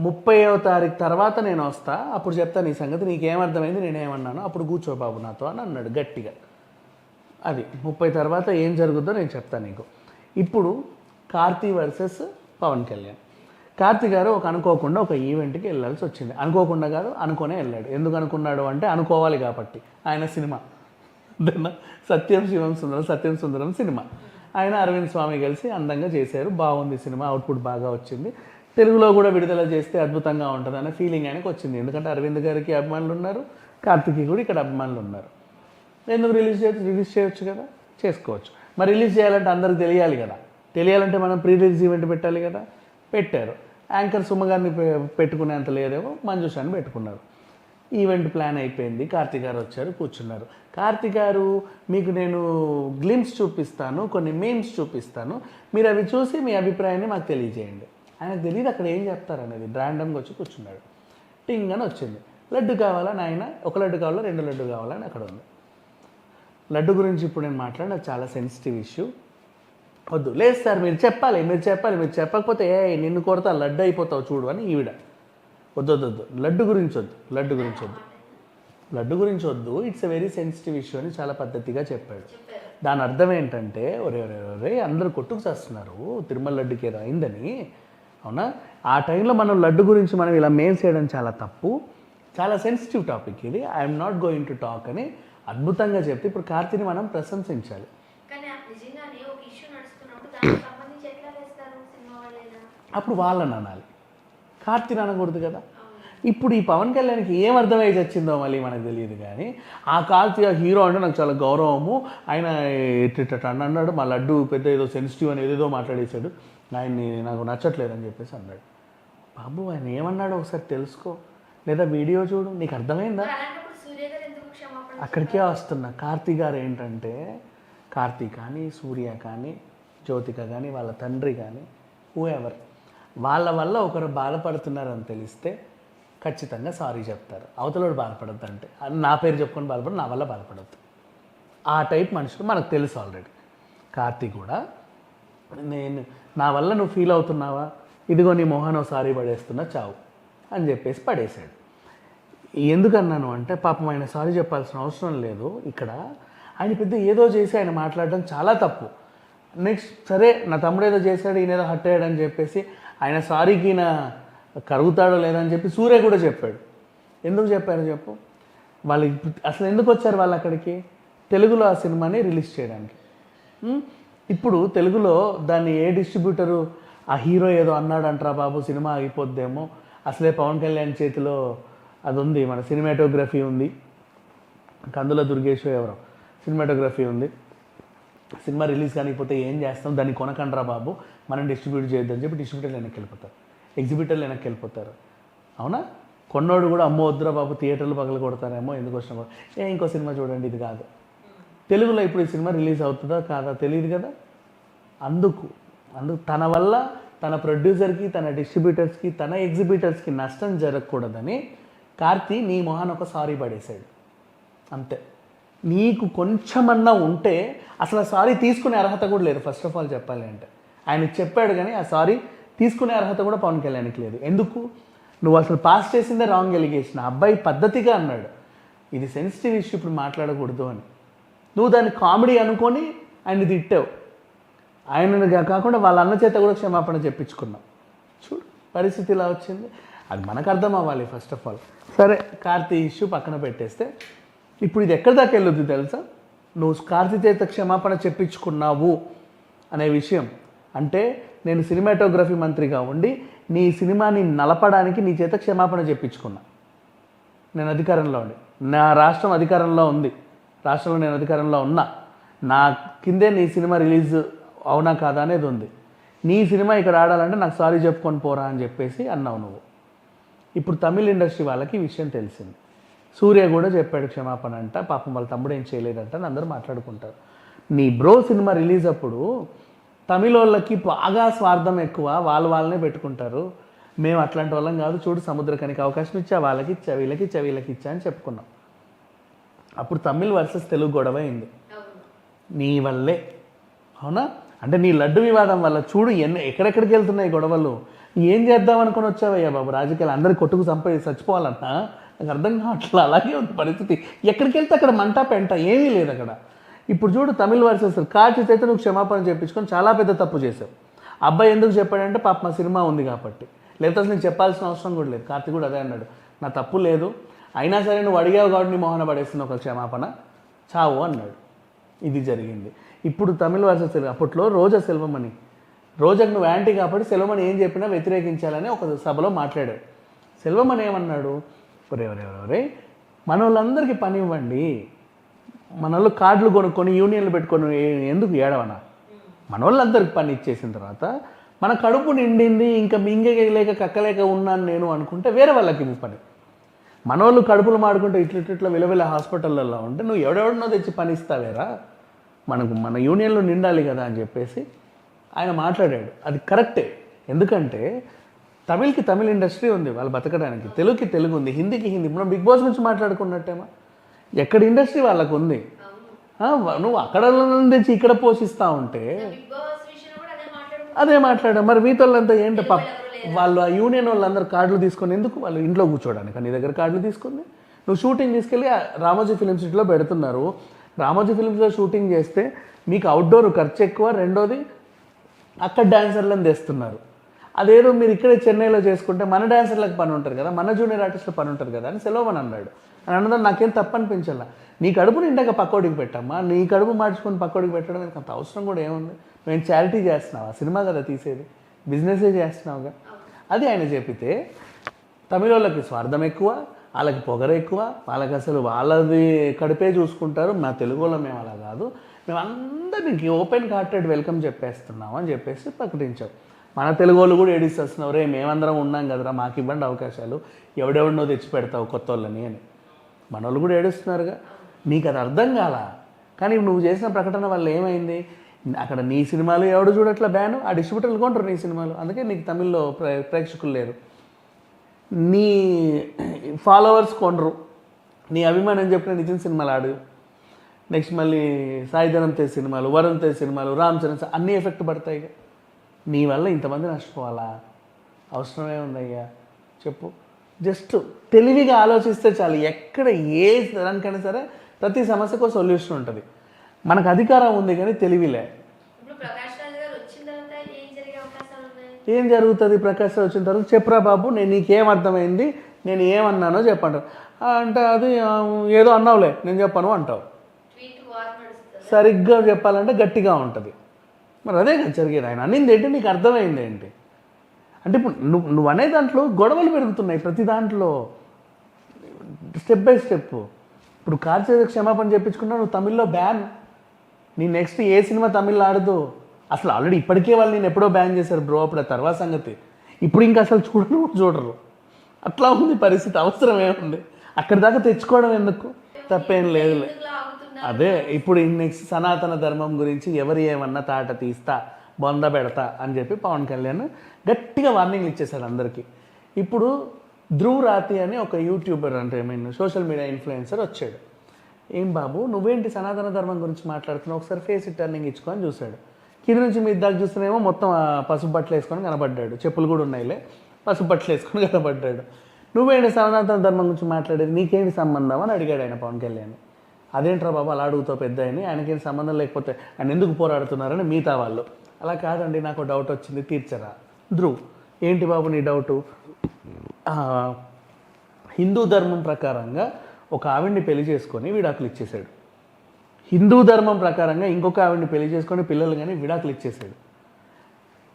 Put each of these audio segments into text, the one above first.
ముప్పైవ తారీఖు తర్వాత నేను వస్తా. అప్పుడు చెప్తాను నీ సంగతి నీకేమర్థమైంది నేనేమన్నాను. అప్పుడు కూర్చో బాబు నాతో అని అన్నాడు గట్టిగా. అది ముప్పై తర్వాత ఏం జరుగుద్దో నేను చెప్తాను నీకు. ఇప్పుడు కార్తీ వర్సెస్ పవన్ కళ్యాణ్. కార్తీ గారు ఒక అనుకోకుండా ఒక ఈవెంట్కి వెళ్ళాల్సి వచ్చింది. అనుకోకుండా కాదు అనుకునే వెళ్ళాడు. ఎందుకు అనుకున్నాడు అంటే అనుకోవాలి కాబట్టి. ఆయన సినిమా. అంతేనా? సత్యం శివం సుందరం సత్యం సుందరం సినిమా. ఆయన అరవింద్ స్వామి కలిసి అందంగా చేశారు. బాగుంది సినిమా అవుట్పుట్ బాగా వచ్చింది. తెలుగులో కూడా విడుదల చేస్తే అద్భుతంగా ఉంటుంది అనే ఫీలింగ్ ఆయనకు వచ్చింది. ఎందుకంటే అరవింద్ గారికి అభిమానులు ఉన్నారు కార్తికి కూడా ఇక్కడ అభిమానులు ఉన్నారు. ఎందుకు రిలీజ్ చేయొచ్చు? రిలీజ్ చేయొచ్చు కదా? చేసుకోవచ్చు. మరి రిలీజ్ చేయాలంటే అందరికి తెలియాలి కదా. తెలియాలంటే మనం ప్రీ రిలీజ్ ఈవెంట్ పెట్టాలి కదా? పెట్టారు. యాంకర్ సుమగారిని పె- పెట్టుకునేంత లేదేమో మంజుషాన్ని పెట్టుకున్నారు. ఈవెంట్ ప్లాన్ అయిపోయింది. కార్తిక్ గారు వచ్చారు కూర్చున్నారు. కార్తిక్ గారు మీకు నేను గ్లిమ్స్ చూపిస్తాను కొన్ని మీమ్స్ చూపిస్తాను. మీరు అవి చూసి మీ అభిప్రాయాన్ని మాకు తెలియజేయండి. ఆయనకు తెలియదు అక్కడ ఏం చెప్తారు అనేది. ర్యాండమ్గా వచ్చి కూర్చున్నాడు. టింగ్ అని వచ్చింది. లడ్డు కావాలా నాయన? ఒక లడ్డు కావాలా? రెండు లడ్డు కావాలా? అని అక్కడ ఉంది. లడ్డు గురించి ఇప్పుడు నేను మాట్లాడిన చాలా సెన్సిటివ్ ఇష్యూ వద్దు. లేదు సార్ మీరు చెప్పాలి మీరు చెప్పాలి మీరు చెప్పకపోతే ఏ నిన్ను కొడతా లడ్డు అయిపోతావు చూడు అని ఈవిడ. వద్దు వద్దు వద్దు. లడ్డు గురించి వద్దు. లడ్డు గురించి వద్దు. లడ్డు గురించి వద్దు. It's a very sensitive issue అని చాలా పద్ధతిగా చెప్పాడు. దాని అర్థం ఏంటంటే ఒరే ఒరే ఒరే అందరూ కొట్టుకు చేస్తున్నారు. తిరుమల లడ్డుకి ఏదో అయిందని. అవునా? ఆ టైంలో మనం లడ్డు గురించి మనం ఇలా మెయిన్ చేయడం చాలా తప్పు. చాలా సెన్సిటివ్ టాపిక్ ఇది. I'm not going to talk అని అద్భుతంగా చెప్తే ఇప్పుడు కార్తీని మనం ప్రశంసించాలి. అప్పుడు వాళ్ళని అనాలి. కార్తీని అనకూడదు కదా. ఇప్పుడు ఈ పవన్ కళ్యాణ్కి ఏం అర్థమై వచ్చిందో మళ్ళీ మనకు తెలియదు కానీ ఆ కార్తీ ఆ హీరో అంటే నాకు చాలా గౌరవము. ఆయన అన్నాడు మా లడ్డు పెద్ద ఏదో సెన్సిటివ్ అని ఏదేదో మాట్లాడేశాడు. ఆయన్ని నాకు నచ్చట్లేదు అని చెప్పేసి అన్నాడు. బాబు ఆయన ఏమన్నాడు ఒకసారి తెలుసుకో. లేదా వీడియో చూడు నీకు అర్థమైందా? అక్కడికే వస్తున్నా కార్తీ గారు ఏంటంటే కార్తీ కానీ సూర్య కానీ జ్యోతిక కానీ వాళ్ళ తండ్రి కానీ హూ ఎవర్ వాళ్ళ వల్ల ఒకరు బాధపడుతున్నారని తెలిస్తే ఖచ్చితంగా సారీ చెప్తారు. అవతలోడు బాధపడద్దు అంటే నా పేరు చెప్పుకొని బాధపడి నా వల్ల బాధపడద్దు. ఆ టైప్ మనుషులు మనకు తెలుసు ఆల్రెడీ కార్తీ కూడా నేను నా వల్ల నువ్వు ఫీల్ అవుతున్నావా? ఇదిగో నీ మోహన్ సారీ పడేస్తున్నా చావు అని చెప్పేసి పడేశాడు. ఎందుకన్నాను అంటే పాపం ఆయన సారీ చెప్పాల్సిన అవసరం లేదు ఇక్కడ. ఆయన పెద్ద ఏదో చేసి ఆయన మాట్లాడడం చాలా తప్పు. నెక్స్ట్ సరే నా తమ్ముడు ఏదో చేశాడు ఈయన ఏదో హట్ అయ్యాడని అని చెప్పేసి ఆయన సారీకి ఈయన కరుగుతాడో లేదని చెప్పి సూర్య కూడా చెప్పాడు. ఎందుకు చెప్పారు చెప్పు? వాళ్ళు అసలు ఎందుకు వచ్చారు వాళ్ళు అక్కడికి? తెలుగులో ఆ సినిమాని రిలీజ్ చేయడానికి. ఇప్పుడు తెలుగులో దాన్ని ఏ డిస్ట్రిబ్యూటరు ఆ హీరో ఏదో అన్నాడు బాబు సినిమా ఆగిపోద్దేమో అసలే పవన్ కళ్యాణ్ చేతిలో అది ఉంది మన సినిమాటోగ్రఫీ ఉంది. కందుల దుర్గేశ్వర ఎవరు సినిమాటోగ్రఫీ ఉంది. సినిమా రిలీజ్ కానిపోతే ఏం చేస్తాం దాన్ని కొనకండ్రా బాబు మనం డిస్ట్రిబ్యూట్ చేయొద్దని చెప్పి డిస్ట్రిబ్యూటర్లు వెనక్కి వెళ్ళిపోతారు ఎగ్జిబిటర్లు వెనక్కి వెళ్ళిపోతారు అవునా? కొన్నోడు కూడా అమ్మో వద్దురా బాబు థియేటర్లు పగల కొడతారేమో ఎందుకు వచ్చినా కూడా ఏ ఇంకో సినిమా చూడండి ఇది కాదు. తెలుగులో ఇప్పుడు ఈ సినిమా రిలీజ్ అవుతుందా కాదా తెలియదు కదా? అందుకు అందుకు తన వల్ల తన ప్రొడ్యూసర్కి తన డిస్ట్రిబ్యూటర్స్కి తన ఎగ్జిబిటర్స్కి నష్టం జరగకూడదని కార్తీ నీ మొహాన్ ఒక సారీ పడేశాడు. అంతే. నీకు కొంచెమన్నా ఉంటే అసలు ఆ సారీ తీసుకునే అర్హత కూడా లేదు. ఫస్ట్ ఆఫ్ ఆల్ చెప్పాలి అంటే. ఆయన చెప్పాడు కానీ ఆ సారీ తీసుకునే అర్హత కూడా పవన్ కళ్యాణ్కి లేదు. ఎందుకు? నువ్వు అసలు పాస్ చేసిందే రాంగ్ ఎలిగేషన్ ఆ అబ్బాయి పద్ధతిగా అన్నాడు. ఇది సెన్సిటివ్ ఇష్యూ ఇప్పుడు మాట్లాడకూడదు అని. నువ్వు దాన్ని కామెడీ అనుకొని ఆయన తిట్టావు. ఆయనను కాకుండా వాళ్ళ అన్న చేత కూడా క్షమాపణ చెప్పించుకున్నాం చూడు పరిస్థితి ఇలా వచ్చింది. అది మనకు అర్థం అవ్వాలి ఫస్ట్ ఆఫ్ ఆల్ సరే కార్తీ ఇష్యూ పక్కన పెట్టేస్తే ఇప్పుడు ఇది ఎక్కడి దాకా వెళ్ళొద్దు తెలుసా? నువ్వు కార్తీ చేత క్షమాపణ చెప్పించుకున్నావు అనే విషయం. అంటే నేను సినిమాటోగ్రఫీ మంత్రిగా ఉండి నీ సినిమాని నలపడానికి నీ చేత క్షమాపణ చెప్పించుకున్నా. నేను అధికారంలో ఉండి. నా రాష్ట్రం అధికారంలో ఉంది. రాష్ట్రంలో నేను అధికారంలో ఉన్నా నా కిందే నీ సినిమా రిలీజ్ అవునా కాదా అనేది ఉంది. నీ సినిమా ఇక్కడ ఆడాలంటే నాకు సారీ చెప్పుకొని పోరా అని చెప్పేసి అన్నావు నువ్వు. ఇప్పుడు తమిళ ఇండస్ట్రీ వాళ్ళకి ఈ విషయం తెలిసింది. సూర్య కూడా చెప్పాడు క్షమాపణ అంట పాపం వాళ్ళ తమ్ముడు ఏం చేయలేదంట అని అందరూ మాట్లాడుకుంటారు. నీ బ్రో సినిమా రిలీజ్ అప్పుడు తమిళ వాళ్ళకి బాగా స్వార్థం ఎక్కువ వాళ్ళు వాళ్ళనే పెట్టుకుంటారు. మేము అట్లాంటి వాళ్ళం కాదు చూడు సముద్రకానికి అవకాశం ఇచ్చా వాళ్ళకి ఇచ్చా వీళ్ళకి ఇచ్చా వీళ్ళకి ఇచ్చా అని చెప్పుకున్నాం. అప్పుడు తమిళ్ వర్సెస్ తెలుగు గొడవ అయింది. నీ వల్లే. అవునా? అంటే నీ లడ్డు వివాదం వల్ల చూడు ఎన్ని ఎక్కడెక్కడికి వెళ్తున్నాయి గొడవలు. ఏం చేద్దాం అనుకుని వచ్చావయ్యా బాబు రాజకీయాలు? అందరి కొట్టుకు చంపే చచ్చిపోవాలన్నా నాకు అర్థం కావట్లేదు. అలాగే ఉంది పరిస్థితి. ఎక్కడికి వెళ్తే అక్కడ మంట పెంట ఏమీ లేదు అక్కడ. ఇప్పుడు చూడు తమిళ వర్సెస్ కాచి చేత నువ్వు క్షమాపణ చెప్పించుకొని చాలా పెద్ద తప్పు చేసావు అబ్బాయి ఎందుకు చెప్పాడంటే పాప మా సినిమా ఉంది కాబట్టి. లేకపోతే నీకు చెప్పాల్సిన అవసరం కూడా లేదు. కార్తీక్ కూడా అదే అన్నాడు. నా తప్పు లేదు. అయినా సరే నువ్వు అడిగావు కాబట్టి నీ మోహన పడేస్తున్న ఒక క్షమాపణ. చావు అన్నాడు. ఇది జరిగింది. ఇప్పుడు తమిళ వర్సెస్ తెలుగు అప్పట్లో రోజా సెల్వమణి రోజాకు నువ్వు యాంటీ కాబట్టి సెల్వమణి ఏం చెప్పినా వ్యతిరేకించాలని ఒక సభలో మాట్లాడాడు. సెల్వమణి ఏమన్నాడు? ఒరేవరేవరే మన వాళ్ళందరికీ పని ఇవ్వండి. మన వాళ్ళు కార్డులు కొనుక్కొని యూనియన్లు పెట్టుకొని ఎందుకు ఏడవనా? మన వాళ్ళందరికి పని ఇచ్చేసిన తర్వాత మన కడుపు నిండింది ఇంకా మింగలేక కక్కలేక ఉన్నాను నేను అనుకుంటే వేరే వాళ్ళకి ఇవ్వు పని. మన వాళ్ళు కడుపులు మాడుకుంటే ఇట్ల విలవిల హాస్పిటల్లో ఉంటే నువ్వు ఎవడెవడనో తెచ్చి పని ఇస్తావేరా? మనకు మన యూనియన్లో నిండాలి కదా అని చెప్పేసి ఆయన మాట్లాడాడు. అది కరెక్టే. ఎందుకంటే తమిళ్కి తమిళ ఇండస్ట్రీ ఉంది వాళ్ళు బతకడానికి. తెలుగుకి తెలుగు ఉంది. హిందీకి హిందీ. మనం బిగ్ బాస్ గురించి మాట్లాడుకున్నట్టేమో? ఎక్కడ ఇండస్ట్రీ వాళ్ళకు ఉంది. నువ్వు అక్కడ తెచ్చి ఇక్కడ పోషిస్తూ ఉంటే అదే మాట్లాడా. మరి మీతో వాళ్ళంతా ఏంటి పాప వాళ్ళు ఆ యూనియన్ వాళ్ళందరూ కార్డులు తీసుకొని ఎందుకు వాళ్ళు ఇంట్లో కూర్చోడానికి? నీ దగ్గర కార్డులు తీసుకుంది. నువ్వు షూటింగ్ తీసుకెళ్ళి ఆ రామోజీ ఫిలిం సిటీలో పెడుతున్నారు. రామోజీ ఫిలిమ్స్లో షూటింగ్ చేస్తే మీకు అవుట్డోర్ ఖర్చు ఎక్కువ. రెండోది అక్కడ డాన్సర్లను తెస్తున్నారు. అదేదో మీరు ఇక్కడే చెన్నైలో చేసుకుంటే మన డాన్సర్లకు పని ఉంటుంది కదా మన జూనియర్ ఆర్టిస్టులకు పని ఉంటుంది కదా అని సెలవుమని అన్నాడు. అని అన్నదాన్ని నాకేం తప్పనిపించాల. నీ కడుపు నిండాక పక్కోడికి పెట్టమ్మా. నీ కడుపు మార్చుకొని పక్కోడికి పెట్టడం అంత అవసరం కూడా ఏముంది? మేము చారిటీ చేస్తున్నావా? సినిమా కదా తీసేది. బిజినెసే చేస్తున్నావుగా? అది ఆయన చెప్పితే తమిళ వాళ్ళకి స్వార్థం ఎక్కువ వాళ్ళకి పొగర ఎక్కువ వాళ్ళకి అసలు వాళ్ళది కడిపే చూసుకుంటారు. మా తెలుగు వాళ్ళం మేము అలా కాదు. మేము అందరికి ఓపెన్ హార్టెడ్ వెల్కమ్ చెప్పేస్తున్నాం అని చెప్పేసి ప్రకటించాం. మన తెలుగు వాళ్ళు కూడా ఏడిస్తున్నారు రే మేమందరం ఉన్నాం కదరా మాకు ఇవ్వండి అవకాశాలు. ఎవడెవడినో తెచ్చి పెడతావు కొత్త వాళ్ళని అని. మన వాళ్ళు కూడా ఏడుస్తున్నారుగా. నీకు అది అర్థం కాలా? కానీ నువ్వు చేసిన ప్రకటన వల్ల ఏమైంది? అక్కడ నీ సినిమాలు ఎవడు చూడట్లా బ్యాన్? ఆ డిస్ట్రిబ్యూటర్లు కొంటారు నీ సినిమాలు. అందుకే నీకు తమిళ్ళో ప్రే ప్రేక్షకులు లేరు. నీ ఫాలోవర్స్ కొండరు. నీ అభిమానం చెప్పిన నిజం సినిమాలు ఆడు. నెక్స్ట్ మళ్ళీ సాయిధరం తేజ్ సినిమాలు వరుణ్ తేజ్ సినిమాలు రామ్ చరణ్ అన్నీ ఎఫెక్ట్ పడతాయి నీ వల్ల ఇంతమంది నష్టపోవాలా? అవసరమే ఉందయ్యా. చెప్పు. జస్ట్ తెలివిగా ఆలోచిస్తే చాలు. ఎక్కడ ఏ దానికైనా సరే ప్రతి సమస్యకు సొల్యూషన్ ఉంటుంది. మనకు అధికారం ఉంది కానీ తెలివిలే. ఏం జరుగుతుంది? ప్రకాష్ రావు వచ్చిన తర్వాత చెప్పురా బాబు నేను నీకేం అర్థమైంది నేను ఏమన్నానో చెప్పంటావు అంటే అది ఏదో అన్నావులే నేను చెప్పను అంటావు. సరిగ్గా చెప్పాలంటే గట్టిగా ఉంటుంది. మరి అదే కదా జరిగేది. ఆయన అన్నింది ఏంటి? నీకు అర్థమైంది ఏంటి? అంటే ఇప్పుడు నువ్వు నువ్వు అనే దాంట్లో గొడవలు పెరుగుతున్నాయి ప్రతి దాంట్లో. Step by step. ఇప్పుడు కార్తీక క్షమాపణ చెప్పించుకున్నా నువ్వు తమిళ్ళో బ్యాన్. నీ నెక్స్ట్ ఏ సినిమా తమిళ్ళో ఆడదు అసలు ఆల్రెడీ ఇప్పటికే వాళ్ళు నేను ఎప్పుడో బ్యాన్ చేశారు బ్రో అప్పుడు ఆ తర్వాత సంగతి. ఇప్పుడు ఇంకా అసలు చూడను చూడరు. అట్లా ఉంది పరిస్థితి అవసరం ఏముంది? అక్కడి దాకా తెచ్చుకోవడం ఎందుకు? తప్పేం లేదులే. అదే ఇప్పుడు నెక్స్ట్ సనాతన ధర్మం గురించి ఎవరు ఏమన్నా తాట తీస్తా బొంద పెడతా అని చెప్పి పవన్ కళ్యాణ్ గట్టిగా వార్నింగ్ ఇచ్చేశాడు అందరికీ. ఇప్పుడు ధ్రువ్ రాతి అని ఒక యూట్యూబర్ అంటే I mean social media influencer వచ్చాడు. ఏం బాబు నువ్వేంటి సనాతన ధర్మం గురించి మాట్లాడుతున్నావు? ఒకసారి ఫేస్ టర్నింగ్ ఇచ్చుకొని చూశాడు. కింద నుంచి మీ దాకా చూస్తేనేమో మొత్తం ఆ పసుపు బట్టలు వేసుకొని కనబడ్డాడు. చెప్పులు కూడా ఉన్నాయిలే. పసుపు బట్టలు వేసుకొని కనబడ్డాడు. నువ్వేంటి సనాతన ధర్మం గురించి మాట్లాడేది? నీకేంటి సంబంధం అని అడిగాడు ఆయన పవన్ కళ్యాణ్. అదేంట్రా బాబు అలా అడుగుతావు పెద్ద అని ఆయనకేం సంబంధం లేకపోతే ఆయన ఎందుకు పోరాడుతున్నారని మిగతా వాళ్ళు. అలా కాదండి నాకు డౌట్ వచ్చింది. తీర్చరా. ధ్రువ్ ఏంటి బాబు నీ డౌటు హిందూ ధర్మం ప్రకారంగా ఒక ఆవిడ్ని పెళ్ళి చేసుకొని విడాకులు ఇచ్చేసాడు హిందూ ధర్మం ప్రకారంగా ఇంకొక ఆవిడ్ని పెళ్ళి చేసుకొని పిల్లలు కానీ విడాకులు ఇచ్చేసాడు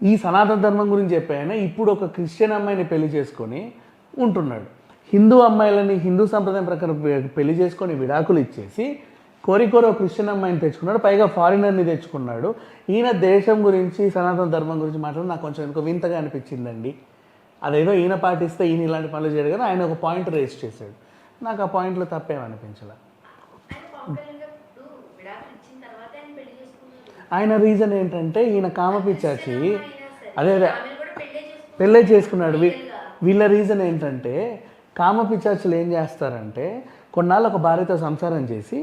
ఈ సనాతన ధర్మం గురించి చెప్పాయన ఇప్పుడు ఒక క్రిస్టియన్ అమ్మాయిని పెళ్ళి చేసుకొని ఉంటున్నాడు. హిందూ అమ్మాయిలని హిందూ సంప్రదాయం ప్రకారం పెళ్ళి చేసుకొని విడాకులు ఇచ్చేసి కోరి కోరి ఒక క్రిస్టియన్ అమ్మాయిని తెచ్చుకున్నాడు. పైగా ఫారినర్ని తెచ్చుకున్నాడు. ఈయన దేశం గురించి సనాతన ధర్మం గురించి మాట్లాడి నాకు కొంచెం ఇంకో వింతగా అనిపించిందండి. అదేదో ఈయన పాటిస్తే ఈయన ఇలాంటి పనులు చేయడు కానీ ఆయన ఒక పాయింట్ రేస్ చేశాడు. నాకు ఆ పాయింట్లో తప్పేమనిపించలే ఆయన ఆయన రీజన్ ఏంటంటే ఈయన కామపిచ్చాచి. అదే అదే. పెళ్ళే చేసుకున్నాడు. వీ- వీళ్ళ రీజన్ ఏంటంటే కామపిచ్చాచులు ఏం చేస్తారంటే కొన్నాళ్ళు ఒక భార్యతో సంసారం చేసి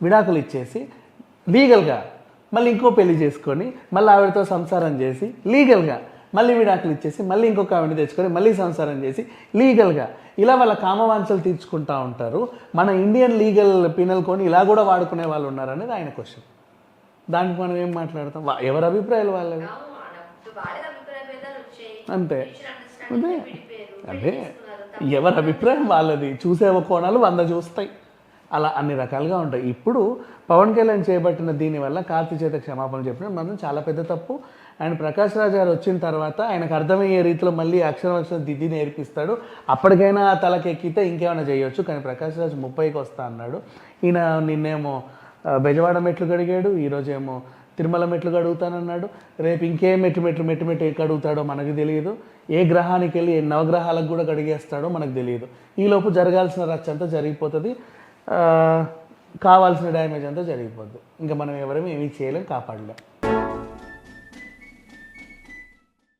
విడాకులు ఇచ్చేసి లీగల్గా మళ్ళీ ఇంకో పెళ్ళి చేసుకొని మళ్ళీ ఆవిడతో సంసారం చేసి లీగల్గా మళ్ళీ విడాకులు ఇచ్చేసి మళ్ళీ ఇంకొక ఆవిడని తెచ్చుకొని మళ్ళీ సంసారం చేసి లీగల్గా. ఇలా వాళ్ళ కామవాంఛలు తీర్చుకుంటా ఉంటారు. మన ఇండియన్ లీగల్ పినల్ కొని ఇలా కూడా వాడుకునే వాళ్ళు ఉన్నారనేది ఆయన క్వశ్చన్. దానికి మనం ఏం మాట్లాడతాం? ఎవరి అభిప్రాయాలు వాళ్ళవి? అంతే. అదే. అదే. ఎవరి అభిప్రాయం వాళ్ళది? చూసే కోణాలు వంద చూస్తాయి. అలా అన్ని రకాలుగా ఉంటాయి. ఇప్పుడు పవన్ కళ్యాణ్ చేపట్టిన దీనివల్ల కార్తీ చేత క్షమాపణ చెప్పిన మనం చాలా పెద్ద తప్పు. అండ్ ప్రకాష్ రాజ్ గారు వచ్చిన తర్వాత ఆయనకు అర్థమయ్యే రీతిలో మళ్ళీ అక్షరం అక్షరం దిద్ది నేర్పిస్తాడు. అప్పటికైనా ఆ తలకెక్కితే ఇంకేమైనా చేయొచ్చు. కానీ ప్రకాష్ రాజ్ ముప్పైకి వస్తా అన్నాడు. ఈయన నిన్నేమో బెజవాడ మెట్లు గడిగాడు ఈరోజేమో తిరుమల మెట్లు కడుగుతానన్నాడు. రేపు ఇంకే మెట్టు మెట్లు మెట్టు మెట్టు కడుగుతాడో మనకు తెలియదు. ఏ గ్రహానికి వెళ్ళి ఏ నవగ్రహాలకు కూడా కడిగేస్తాడో మనకు తెలియదు. ఈలోపు జరగాల్సిన రచ్చ అంతా జరిగిపోతుంది. కావాల్సిన డ్యామేజ్ అంతా జరిగిపోద్ది. ఇంకా మనం ఎవరేమీ ఏమీ చేయలేం కాపాడలేం.